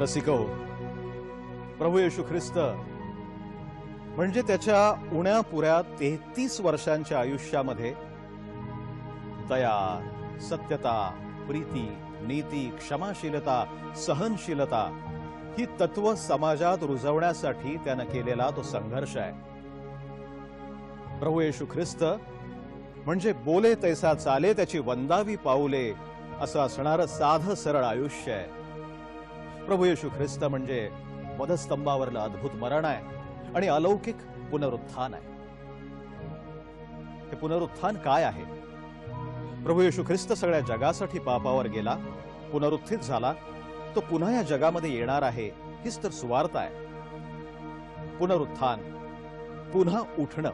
रसिको प्रभू येशू ख्रिस्त म्हणजे त्याच्या उण्या पुऱ्या तेहतीस वर्षांच्या आयुष्यामध्ये दया सत्यता प्रीती नीती क्षमाशीलता सहनशीलता ही तत्व समाजात रुजवण्यासाठी त्यानं केलेला तो संघर्ष आहे. प्रभू येशू ख्रिस्त म्हणजे बोले तैसा चाले त्याची वंदावी पाऊले असं असणारं साधं सरळ आयुष्य आहे. प्रभू येशू ख्रिस्त म्हणजे वधस्तंभावरलं अद्भुत मरण आहे आणि अलौकिक पुनरुत्थान आहे. हे पुनरुत्थान काय आहे? प्रभू येशू ख्रिस्त सगळ्या जगासाठी पापावर गेला पुनरुत्थित झाला तो पुन्हा या जगामध्ये येणार आहे हीच तर सुवार्थ आहे. पुनरुत्थान पुन्हा उठणं.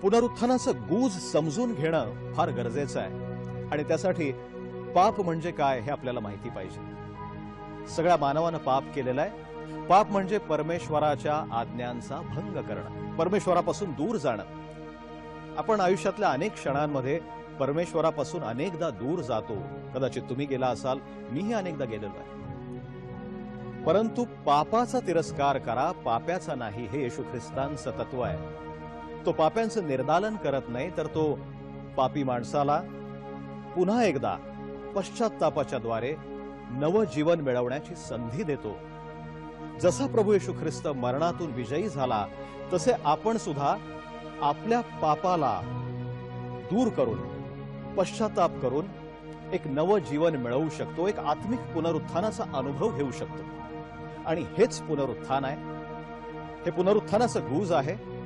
पुनरुत्थानाचं गूज समजून घेणं फार गरजेचं आहे. आणि त्यासाठी पाप म्हणजे काय हे आपल्याला माहिती पाहिजे. सगळ्या मानवानं पाप केलेलं आहे. पाप म्हणजे परमेश्वराच्या आज्ञांचा भंग करणं. परमेश्वरापासून दूर जाणं. आपण आयुष्यातल्या अनेक क्षणांमध्ये परमेश्वरापासून अनेकदा दूर जातो. कदाचित तुम्ही गेला असाल मीही अनेकदा गेलेलो आहे. परंतु पापाचा तिरस्कार करा पाप्याचा नाही. हे येशू ख्रिस्तांचं तत्व आहे. तो पाप्यांचं निर्दालन करत नाही तर तो पापी माणसाला पुन्हा एकदा पश्चातापाच्या द्वारे नवं जीवन मिळवण्याची संधी देतो. जसा प्रभू येशू ख्रिस्त मरणातून विजयी झाला तसे आपण सुद्धा आपल्या पापाला दूर करून पश्चाताप करून एक नवं जीवन मिळवू शकतो एक आत्मिक पुनरुत्थानाचा अनुभव घेऊ शकतो. आणि हेच पुनरुत्थान आहे. हे पुनरुत्थानाचं गूज आहे.